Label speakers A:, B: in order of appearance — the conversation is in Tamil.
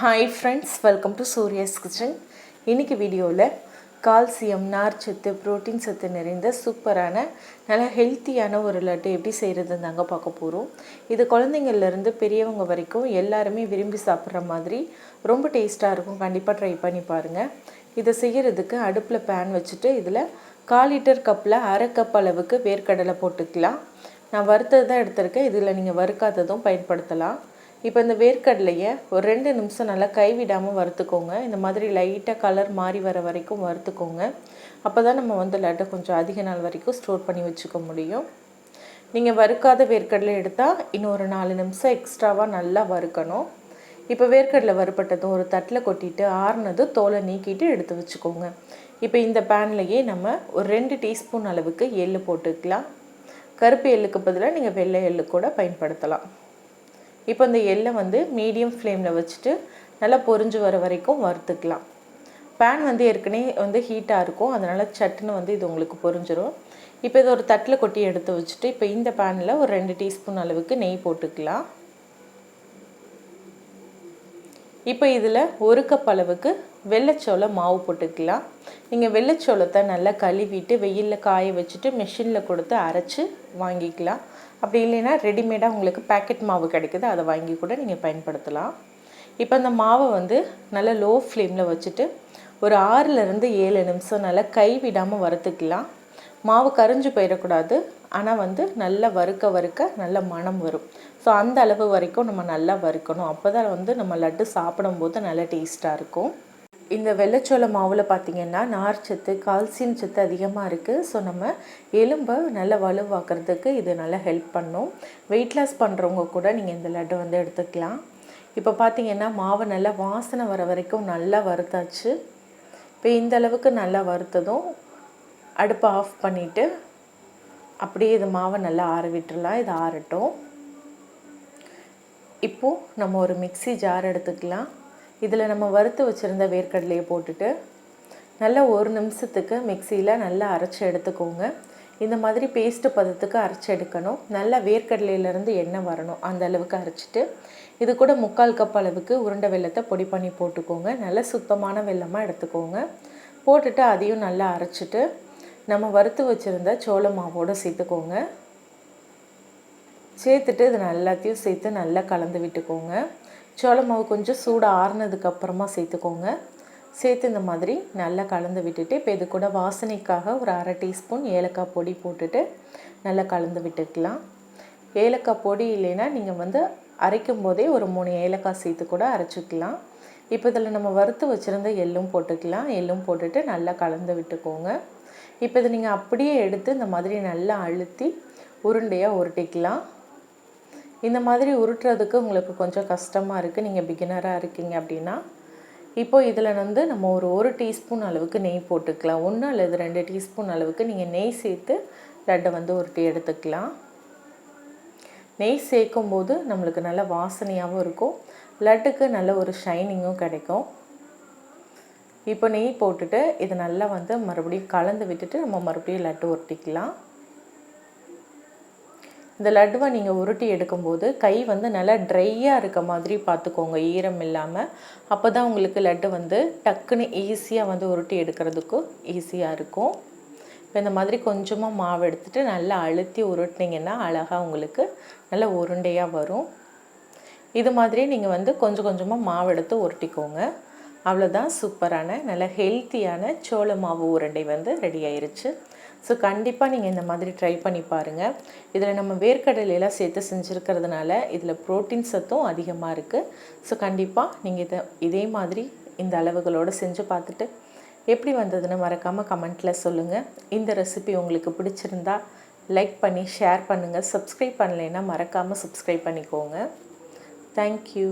A: Hi friends welcome to Surya's kitchen இன்றைக்கி வீடியோவில் கால்சியம் நார்ச்சத்து புரோட்டீன் சத்து நிறைந்த சூப்பரான நல்ல ஹெல்த்தியான ஒரு லட்டு எப்படி செய்கிறதுன்னு தாங்க பார்க்க போகிறோம் இது குழந்தைங்கள்லேருந்து பெரியவங்க வரைக்கும் எல்லாருமே விரும்பி சாப்பிட்ற மாதிரி ரொம்ப டேஸ்ட்டாக இருக்கும். கண்டிப்பாக ட்ரை பண்ணி பாருங்கள் இதை செய்கிறதுக்கு அடுப்பில் பேன் வச்சுட்டு இதில் கால் லிட்டர் கப்பில் அரை கப் அளவுக்கு வேர்க்கடலை போட்டுக்கலாம். நான் வறுத்தது தான் எடுத்திருக்கேன். இதில் நீங்கள் வறுக்காததும் பயன்படுத்தலாம். இப்போ இந்த வேர்க்கடலையை ஒரு ரெண்டு நிமிஷம் நல்லா கைவிடாமல் வறுத்துக்கோங்க. இந்த மாதிரி லைட்டாக கலர் மாறி வர வரைக்கும் வறுத்துக்கோங்க. அப்போ தான் நம்ம வந்து லட்டை கொஞ்சம் அதிக நாள் வரைக்கும் ஸ்டோர் பண்ணி வச்சுக்க முடியும். நீங்கள் வறுக்காத வேர்க்கடலை எடுத்தால் இன்னும் ஒரு நாலு நிமிஷம் எக்ஸ்ட்ராவாக நல்லா வறுக்கணும். இப்போ வேர்க்கடலை வறுப்பட்டதும் ஒரு தட்டில் கொட்டிட்டு ஆறுனதும் தோலை நீக்கிட்டு எடுத்து வச்சுக்கோங்க. இப்போ இந்த பேன்லேயே நம்ம ஒரு ரெண்டு டீஸ்பூன் அளவுக்கு எள்ளு போட்டுக்கலாம். கருப்பு எள்ளுக்கு பதிலாக நீங்கள் வெள்ளை எள்ளு கூட பயன்படுத்தலாம். இப்போ இந்த எள்ளை வந்து மீடியம் ஃப்ளேமில் வச்சுட்டு நல்லா பொரிஞ்சு வர வரைக்கும் வறுத்துக்கலாம். பேன் வந்து ஏற்கனவே வந்து ஹீட்டாக இருக்கும். அதனால் சட்டுன்னு வந்து இது உங்களுக்கு பொரிஞ்சிரும் இப்போ இதை ஒரு தட்டில் கொட்டி எடுத்து வச்சுட்டு இப்போ இந்த பேனில் ஒரு ரெண்டு டீஸ்பூன் அளவுக்கு நெய் போட்டுக்கலாம். இப்போ இதில் ஒரு கப் அளவுக்கு வெள்ளைச்சோள மாவு போட்டுக்கலாம். நீங்கள் வெள்ளைச்சோளத்தை நல்லா கழுவிட்டு வெயிலில் காய வச்சுட்டு மிஷினில் கொடுத்து அரைச்சி வாங்கிக்கலாம். அப்படி இல்லைன்னா ரெடிமேடாக உங்களுக்கு பேக்கெட் மாவு கிடைக்குது அதை வாங்கி கூட நீங்கள் பயன்படுத்தலாம். இப்போ அந்த மாவை வந்து நல்லா லோ ஃப்ளேமில் வச்சுட்டு ஒரு ஆறுலேருந்து ஏழு நிமிஷம் நல்லா கை விடாமல் வறுத்துக்கலாம். மாவு கரிஞ்சு போயிடக்கூடாது ஆனால் வந்து நல்லா வறுக்க வறுக்க நல்ல மனம் வரும். ஸோ அந்த அளவு வரைக்கும் நம்ம நல்லா வறுக்கணும். அப்போ தான் வந்து நம்ம லட்டு சாப்பிடும்போது நல்லா டேஸ்ட்டாக இருக்கும். இந்த வெள்ளைச்சோள மாவில் பார்த்திங்கன்னா நார்ச்சத்து கால்சியம் சத்து அதிகமாக இருக்குது ஸோ நம்ம எலும்பை நல்லா வலுவாக்குறதுக்கு இது நல்லா ஹெல்ப் பண்ணும். வெயிட் லாஸ் பண்ணுறவங்க கூட நீங்கள் இந்த லட்டு வந்து எடுத்துக்கலாம். இப்போ பார்த்திங்கன்னா மாவு நல்லா வாசனை வர வரைக்கும் நல்லா வறுத்தாச்சு. இப்போ இந்த அளவுக்கு நல்லா வறுத்ததும் அடுப்பை ஆஃப் பண்ணிவிட்டு அப்படியே இது மாவை நல்லா ஆற விட்டுடலாம் இது ஆறட்டும். இப்போது நம்ம ஒரு மிக்சி ஜார் எடுத்துக்கலாம். இதில் நம்ம வறுத்து வச்சுருந்த வேர்க்கடலையை போட்டுட்டு நல்லா ஒரு நிமிஷத்துக்கு மிக்சியில் நல்லா அரைச்சி எடுத்துக்கோங்க. இந்த மாதிரி பேஸ்ட்டு பதத்துக்கு அரைச்சி எடுக்கணும். நல்லா வேர்க்கடலையிலேருந்து எண்ணெய் வரணும் அந்த அளவுக்கு அரைச்சிட்டு. இது கூட முக்கால் கப் அளவுக்கு உருண்டை வெள்ளத்தை பொடி பண்ணி போட்டுக்கோங்க. நல்லா சுத்தமான வெள்ளமாக எடுத்துக்கோங்க. போட்டுட்டு அதையும் நல்லா அரைச்சிட்டு நம்ம வறுத்து வச்சுருந்த சோள மாவோடு சேர்த்துக்கோங்க. சேர்த்துட்டு இது எல்லாத்தையும் சேர்த்து நல்லா கலந்து விட்டுக்கோங்க. சோள மாவு கொஞ்சம் சூடாக ஆறுனதுக்கப்புறமா சேர்த்துக்கோங்க. சேர்த்து இந்த மாதிரி நல்லா கலந்து விட்டுட்டு இப்போ இது கூட வாசனைக்காக ஒரு அரை டீஸ்பூன் ஏலக்காய் பொடி போட்டுட்டு நல்லா கலந்து விட்டுக்கலாம். ஏலக்காய் பொடி இல்லைன்னா நீங்கள் வந்து அரைக்கும் போதே ஒரு மூணு ஏலக்காய் சேர்த்து கூட அரைச்சிக்கலாம். இப்போ இதில் நம்ம வறுத்து வச்சுருந்த எள்ளும் போட்டுக்கலாம். எள்ளும் போட்டுட்டு நல்லா கலந்து விட்டுக்கோங்க. இப்போ இதை நீங்கள் அப்படியே எடுத்து இந்த மாதிரி நல்லா அழுத்தி உருண்டையாக உருட்டிக்கலாம். இந்த மாதிரி உருட்டுறதுக்கு உங்களுக்கு கொஞ்சம் கஷ்டமாக இருக்குது நீங்கள் பிகினராக இருக்கீங்க அப்படின்னா இப்போது இதில் வந்து நம்ம ஒரு ஒரு டீஸ்பூன் அளவுக்கு நெய் போட்டுக்கலாம். ஒன்று அல்லது ரெண்டு டீஸ்பூன் அளவுக்கு நீங்கள் நெய் சேர்த்து லட்டை வந்து உருட்டி எடுத்துக்கலாம். நெய் சேர்க்கும் போது நம்மளுக்கு நல்ல வாசனையாகவும் இருக்கும். லட்டுக்கு நல்ல ஒரு ஷைனிங்கும் கிடைக்கும். இப்போ நெய் போட்டுட்டு இதை நல்லா வந்து மறுபடியும் கலந்து விட்டுட்டு நம்ம மறுபடியும் லட்டு உருட்டிக்கலாம். இந்த லட்டுவை நீங்கள் உருட்டி எடுக்கும்போது கை வந்து நல்லா ட்ரையாக இருக்க மாதிரி பார்த்துக்கோங்க ஈரம் இல்லாமல் அப்போ தான் உங்களுக்கு லட்டு வந்து டக்குன்னு ஈஸியாக வந்து உருட்டி எடுக்கிறதுக்கும் ஈஸியாக இருக்கும். இப்போ இந்த மாதிரி கொஞ்சமாக மாவு எடுத்துகிட்டு நல்லா அழுத்தி உருட்டினீங்கன்னா அழகாக உங்களுக்கு நல்ல உருண்டையாக வரும். இது மாதிரி நீங்கள் வந்து கொஞ்சம் கொஞ்சமாக மாவு எடுத்து உருட்டிக்கோங்க. அவ்வளோதான் சூப்பரான நல்ல ஹெல்த்தியான சோள மாவு உருண்டை வந்து ரெடி ஆயிருச்சு. ஸோ கண்டிப்பாக நீங்கள் இந்த மாதிரி ட்ரை பண்ணி பாருங்கள் இதில் நம்ம வேர்க்கடலையெல்லாம் சேர்த்து செஞ்சுருக்கிறதுனால இதில் ப்ரோட்டீன் சத்தும் அதிகமாக இருக்குது ஸோ கண்டிப்பாக நீங்கள் இதை இதே மாதிரி இந்த அளவுகளோடு செஞ்சு பார்த்துட்டு எப்படி வந்ததுன்னு மறக்காமல் கமெண்ட்டில் சொல்லுங்கள் இந்த ரெசிபி உங்களுக்கு பிடிச்சிருந்தா லைக் பண்ணி ஷேர் பண்ணுங்கள் சப்ஸ்கிரைப் பண்ணலைன்னா மறக்காமல் சப்ஸ்கிரைப் பண்ணிக்கோங்க. தேங்க்யூ